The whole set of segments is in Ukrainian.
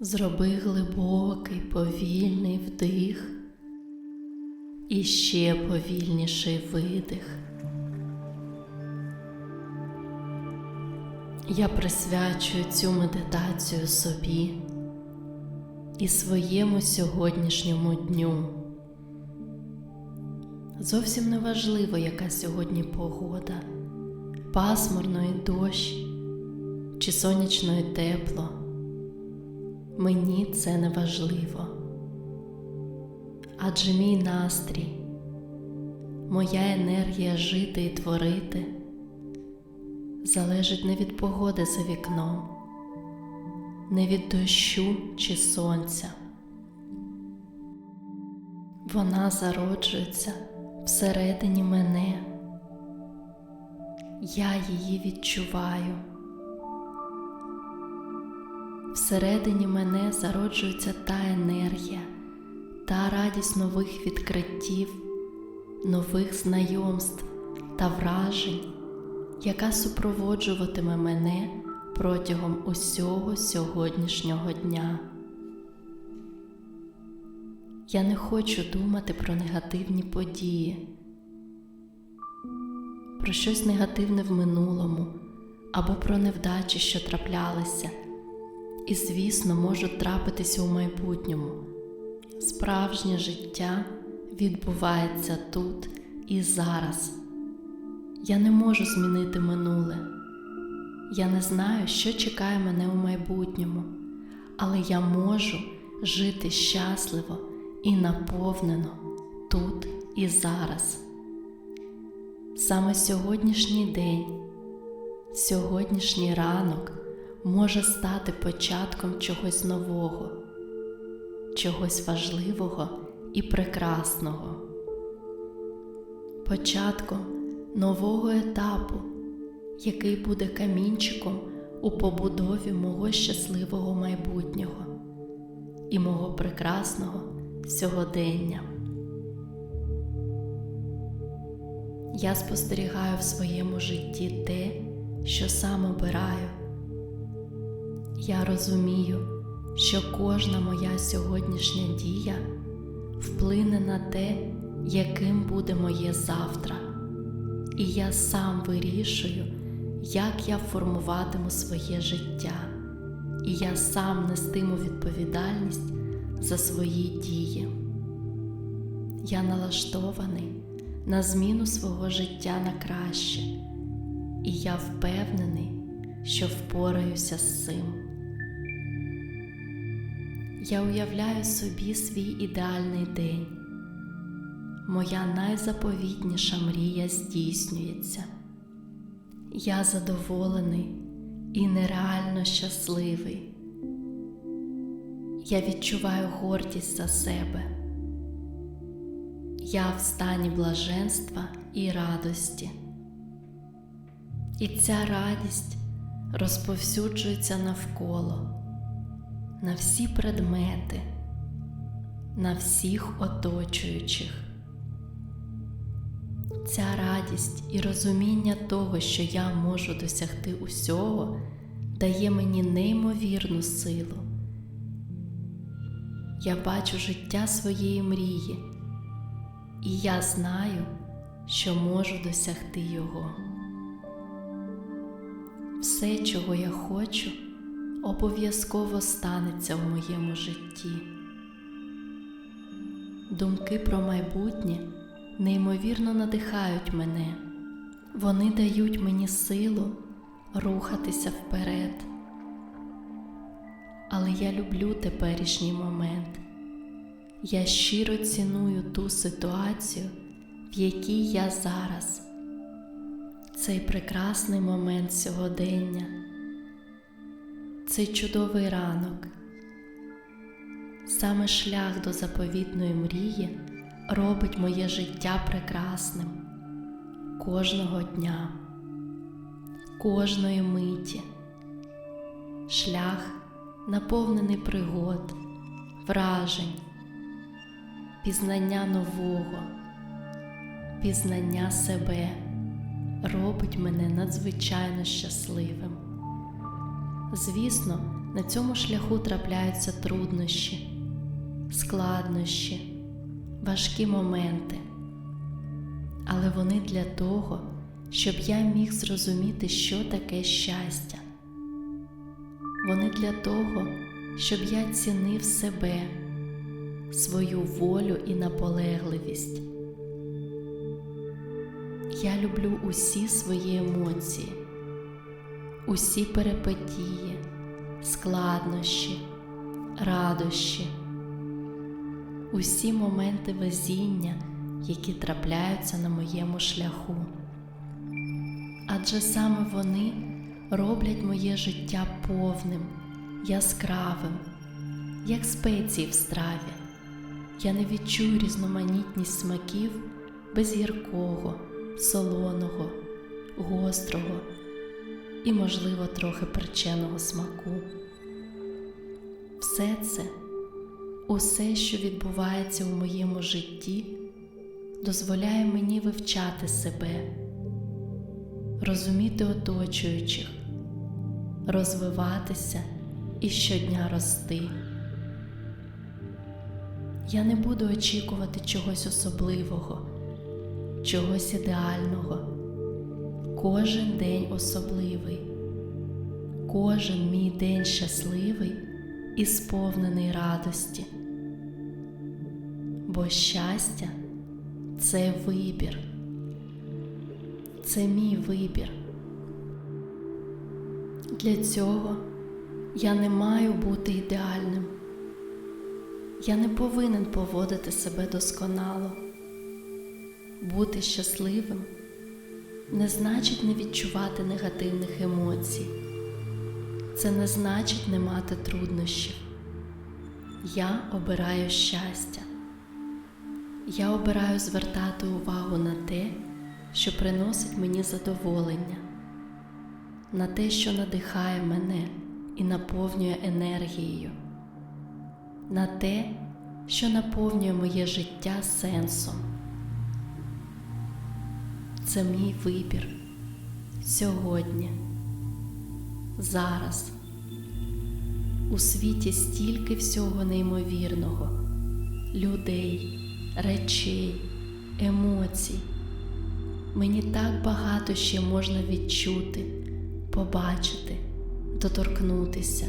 Зроби глибокий повільний вдих і ще повільніший видих. Я присвячую цю медитацію собі і своєму сьогоднішньому дню. Зовсім не важливо, яка сьогодні погода, пасмурно і дощ чи сонячно і тепло. Мені це не важливо. Адже мій настрій, моя енергія жити і творити залежить не від погоди за вікном, не від дощу чи сонця. Вона зароджується всередині мене. Я її відчуваю. Всередині мене зароджується та енергія, та радість нових відкриттів, нових знайомств та вражень, яка супроводжуватиме мене протягом усього сьогоднішнього дня. Я не хочу думати про негативні події, про щось негативне в минулому або про невдачі, що траплялися і, звісно, можуть трапитися у майбутньому. Справжнє життя відбувається тут і зараз. Я не можу змінити минуле. Я не знаю, що чекає мене у майбутньому, але я можу жити щасливо і наповнено тут і зараз. Саме сьогоднішній день, сьогоднішній ранок може стати початком чогось нового, чогось важливого і прекрасного, початком нового етапу, який буде камінчиком у побудові мого щасливого майбутнього і мого прекрасного сьогодення. Я спостерігаю в своєму житті те, що сам обираю. Я розумію, що кожна моя сьогоднішня дія вплине на те, яким буде моє завтра, і я сам вирішую, як я формуватиму своє життя, і я сам нестиму відповідальність за свої дії. Я налаштований на зміну свого життя на краще, і я впевнений, що впораюся з цим. Я уявляю собі свій ідеальний день. Моя найзаповітніша мрія здійснюється. Я задоволений і нереально щасливий. Я відчуваю гордість за себе. Я в стані блаженства і радості. І ця радість розповсюджується навколо на всі предмети, на всіх оточуючих. Ця радість і розуміння того, що я можу досягти усього, дає мені неймовірну силу. Я бачу життя своєї мрії, і я знаю, що можу досягти його. Все, чого я хочу обов'язково станеться в моєму житті. Думки про майбутнє неймовірно надихають мене, вони дають мені силу рухатися вперед. Але я люблю теперішній момент. Я щиро ціную ту ситуацію, в якій я зараз, цей прекрасний момент сьогодення цей чудовий ранок. Саме шлях до заповітної мрії робить моє життя прекрасним кожного дня, кожної миті. Шлях наповнений пригод, вражень, пізнання нового, пізнання себе робить мене надзвичайно щасливим. Звісно, на цьому шляху трапляються труднощі, складнощі, важкі моменти, але вони для того, щоб я міг зрозуміти, що таке щастя. Вони для того, щоб я цінив себе, свою волю і наполегливість. Я люблю усі свої емоції, усі перипетії, складнощі, радощі, усі моменти везіння, які трапляються на моєму шляху. Адже саме вони роблять моє життя повним, яскравим, як спеції в страві. Я не відчую різноманітність смаків без гіркого, солоного, гострого і, можливо, трохи перченого смаку. Все це, усе, що відбувається у моєму житті, дозволяє мені вивчати себе, розуміти оточуючих, розвиватися і щодня рости. Я не буду очікувати чогось особливого, чогось ідеального. Кожен день особливий, кожен мій день щасливий і сповнений радості. Бо щастя це вибір, це мій вибір. Для цього я не маю бути ідеальним. Я не повинен поводити себе досконало. Бути щасливим не значить не відчувати негативних емоцій. Це не значить не мати труднощів. Я обираю щастя. Я обираю звертати увагу на те, що приносить мені задоволення, на те, що надихає мене і наповнює енергією на те, що наповнює моє життя сенсом. Це мій вибір сьогодні, зараз. У світі стільки всього неймовірного, людей, речей, емоцій. Мені так багато ще можна відчути, побачити, доторкнутися.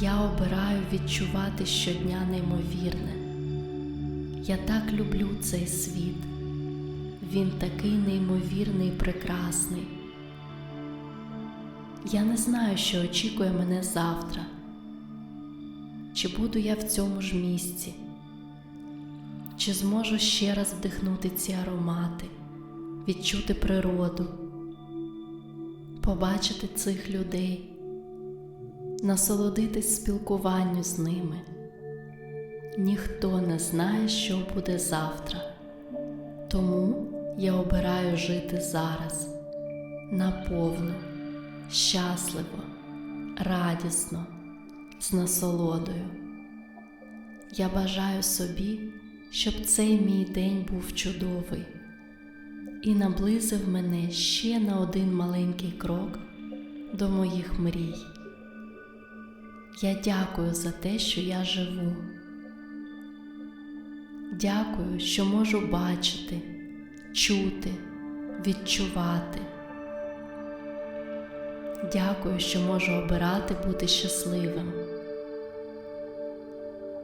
Я обираю відчувати щодня неймовірне. Я так люблю цей світ. Він такий неймовірний і прекрасний. Я не знаю, що очікує мене завтра. Чи буду я в цьому ж місці? Чи зможу ще раз вдихнути ці аромати, відчути природу, побачити цих людей? насолодитись спілкуванню з ними. Ніхто не знає, що буде завтра, тому я обираю жити зараз наповну, щасливо, радісно, з насолодою. Я бажаю собі, щоб цей мій день був чудовий і наблизив мене ще на один маленький крок до моїх мрій. Я дякую за те, що я живу. Дякую, що можу бачити, чути, відчувати. Дякую, що можу обирати бути щасливим.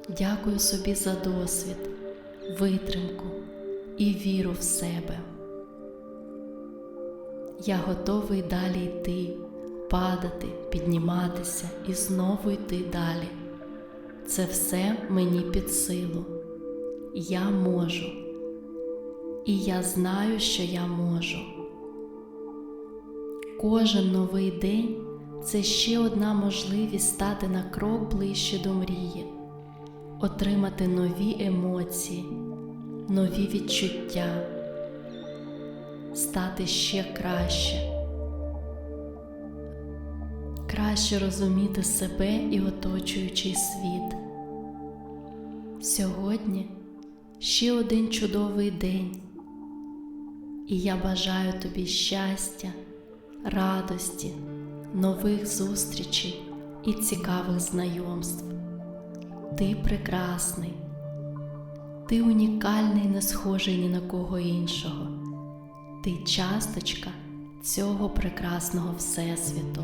Дякую собі за досвід, витримку і віру в себе. Я готовий далі йти падати, підніматися і знову йти далі. Це все мені під силу. Я можу. І я знаю, що я можу. Кожен новий день це ще одна можливість стати на крок ближче до мрії, отримати нові емоції, нові відчуття, стати ще краще краще розуміти себе і оточуючий світ. Сьогодні ще один чудовий день, і я бажаю тобі щастя, радості, нових зустрічей і цікавих знайомств. Ти прекрасний, ти унікальний, не схожий ні на кого іншого. Ти часточка цього прекрасного Всесвіту.